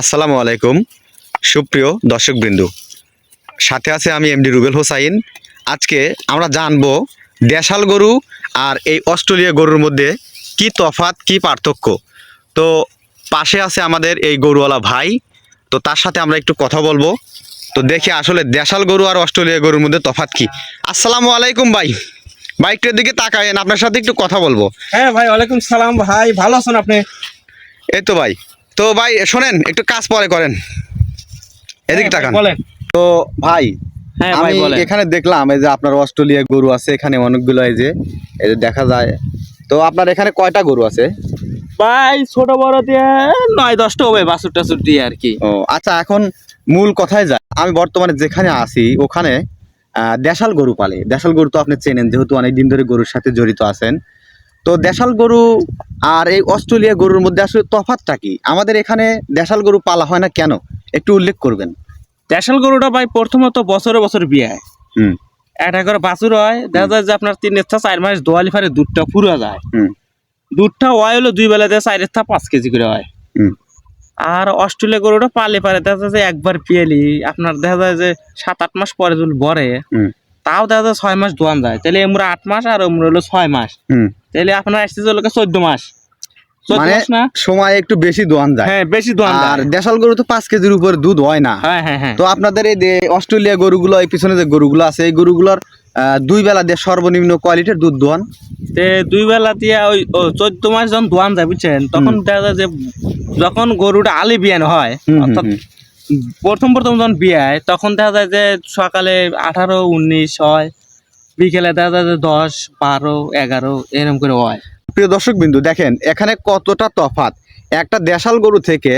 আসসালামু আলাইকুম সুপ্রিয় দর্শকবৃন্দ। সাথে আছে আমি এমডি রুবেল হোসাইন। আজকে আমরা জানব দেশাল গরু আর এই অস্ট্রেলিয়া গরুর মধ্যে কি তফাত কি পার্থক্য। তো পাশে আছে আমাদের এই গরুওয়ালা ভাই তো তার সাথে আমরা একটু কথা বলব। তো দেখি আসলে দেশাল গরু আর অস্ট্রেলিয়া গরুর মধ্যে তফাত কি। আসসালামু আলাইকুম ভাই। বাইকটার দিকে তাকায়েন আপনার সাথে একটু কথা বলব। হ্যাঁ ভাই ওয়ালাইকুম সালাম ভাই ভালো আছেন আপনি? এই তো ভাই। তো ভাই শোনেন একটু কাজ পরে করেন। এদিকে হ্যাঁ, ভাই, তাকান। বলেন। তো ভাই হ্যাঁ আমি এখানে দেখলাম এই যে আপনার অস্ট্রেলিয়া গরু আছে এখানে অনেকগুলো এই যে এই যে দেখা যায়। তো আপনার এখানে কয়টা গরু আছে? ভাই ছোট বড় দিয়ে নয় দশটা হবে বাসুর টাসুর দিয়ে আর কি। ও আচ্ছা এখন মূল কথায় যায়। আমি বর্তমানে যেখানে আছি ওখানে আহ, দেশাল গরু পালে। দেশাল গরু তো আপনি চেনেন যেহেতু অনেক দিন ধরে গরুর সাথে জড়িত আছেন। তো দেশাল গরু আর এই অস্ট্রেলিয়া গরুর মধ্যে আসলে তফাৎটা কি? আমাদের এখানে দেশাল গরু পালা হয় না কেন? একটু উল্লেখ করবেন। দেশাল গরুটা ভাই প্রথমত বছরে বছর বিয়ে হয়। হুম। একটা করে বাছুর হয় দেখা যায় যে আপনার তিন থেকে চার মাস দোয়ালি ফারে দুধটা পুরো যায়। হুম। দুধটা হয় হলো দুই বেলা দিয়ে চার থেকে পাঁচ কেজি করে হয়। হুম। আর অস্ট্রেলিয়া গরুটা পালে পারে দেখা যায় যে একবার পিয়েলি আপনার দেখা যায় যে সাত আট মাস পরে যদি বরে হুম। তাও দেখা যায় ছয় মাস দোয়ান যায়। তাহলে এমরা আট মাস আর এমরা হলো ছয় মাস। তাহলে আপনার আসছে যে লোকে চোদ্দ মাস। মানে সময় একটু বেশি দোয়ান যায়। হ্যাঁ বেশি দোয়ান আর দেশাল গরু তো পাঁচ কেজির উপর দুধ হয় না। হ্যাঁ হ্যাঁ হ্যাঁ। তো আপনাদের এই অস্ট্রেলিয়া গরুগুলো এই পিছনে যে গরুগুলো আছে এই গরুগুলোর আহ, দুই বেলা দিয়ে সর্বনিম্ন কোয়ালিটির দুধ দোয়ান? তে দুই বেলা দিয়া ওই চোদ্দ মাস যখন দোয়ান যায় বুঝছেন তখন দেখা যায় যে যখন গরুটা আলি বিয়ান হয় অর্থাৎ। প্রথম প্রথম যখন বিয়ায় তখন দেখা যায় যে সকালে আঠারো, উনিশ হয়, বিকেলে দেখা যায় যে দশ, বারো, এগারো এরকম করে হয়। প্রিয় দর্শক বিন্দু দেখেন, এখানে কতটা তফাত একটা দেশাল গরু থেকে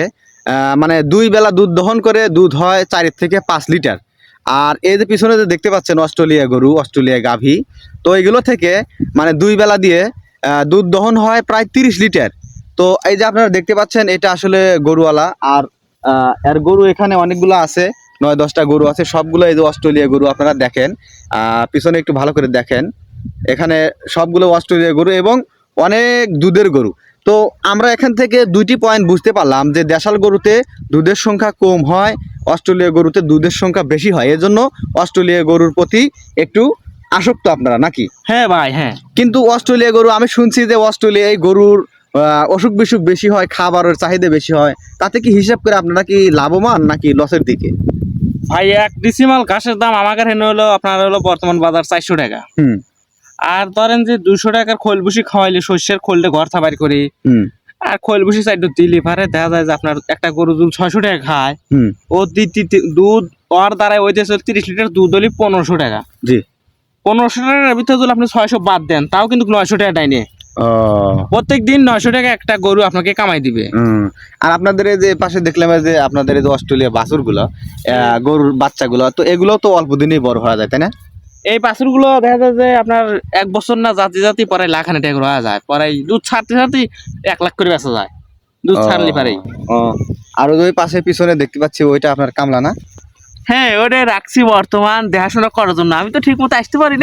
মানে দুই বেলা দুধ দহন করে দুধ হয় চার থেকে পাঁচ লিটার। আর এই যে পিছনে যে দেখতে পাচ্ছেন অস্ট্রেলিয়া গরু, অস্ট্রেলিয়া গাভী, তো এগুলো থেকে মানে দুই বেলা দিয়ে দুধ দহন হয় প্রায় তিরিশ লিটার। তো এই যে আপনারা দেখতে পাচ্ছেন, এটা আসলে গরুওয়ালা। আর এর গরু এখানে অনেকগুলো আছে নয় দশটা গরু আছে সবগুলো এই যে অস্ট্রেলিয়া গরু আপনারা দেখেন। পিছনে একটু ভালো করে দেখেন। এখানে সবগুলো অস্ট্রেলিয়া গরু এবং অনেক দুধের গরু। তো আমরা এখান থেকে দুইটি পয়েন্ট বুঝতে পারলাম যে দেশাল গরুতে দুধের সংখ্যা কম হয় অস্ট্রেলিয়া গরুতে দুধের সংখ্যা বেশি হয়। এজন্য অস্ট্রেলিয়া গরুর প্রতি একটু আসক্ত আপনারা নাকি? হ্যাঁ ভাই হ্যাঁ। কিন্তু অস্ট্রেলিয়া গরু আমি শুনছি যে অস্ট্রেলিয়া এই গরুর অসুখ বিসুখ বেশি হয় খাবারের চাহিদা বেশি হয় তাতে কি হিসাব করে আপনারা কি লাভবান নাকি লসের দিকে? ভাই এক ডিসিমাল ঘাসের দাম আমাকে হেনে হলো আপনার হলো বর্তমান বাজার চারশো টাকা। হুম। আর ধরেন যে দুশো টাকার খোল ভুসি খাওয়াইলে শস্যের খোলটা ঘর থাবারি করি হুম। আর খোল ভুসি সাইড দিলি পারে দেখা যায় যে আপনার একটা গরু দুধ ছয়শো টাকা খায় ও দুধ ওর দ্বারা ওই দেশে তিরিশ লিটার দুধ হলি পনেরোশো টাকা। জি। পনেরোশো টাকার ভিতরে যদি আপনি ছয়শো বাদ দেন তাও কিন্তু নয়শো টাকা দেয়নি ও প্রত্যেক দিন নয়শো টাকা একটা গরু আপনাকে কামাই দিবে। আর আপনাদের এই যে পাশে দেখলাম যে আপনাদের এই যে অস্ট্রেলিয়া বাছুরগুলো আহ, গরুর বাচ্চাগুলো তো এগুলো তো অল্প দিনেই বড় হয়ে যায় তাই না? এই বাছুরগুলো দেখা যায় যে আপনার এক বছর না জাতি জাতি পরে লাখানে টাকা রোয়া যায়। পরে দুধ ছাড়তে ছাড়তে এক লাখ করে বেচা যায়। দুধ ছাড়লে পারেই। আর ওই পাশে পিছনে দেখতে পাচ্ছি ওইটা আপনার কামলা না? হ্যাঁ ওটা রাখছি বর্তমান দেখাশোনা করার জন্য। আমি তো ঠিক মতো আসতে পারি না।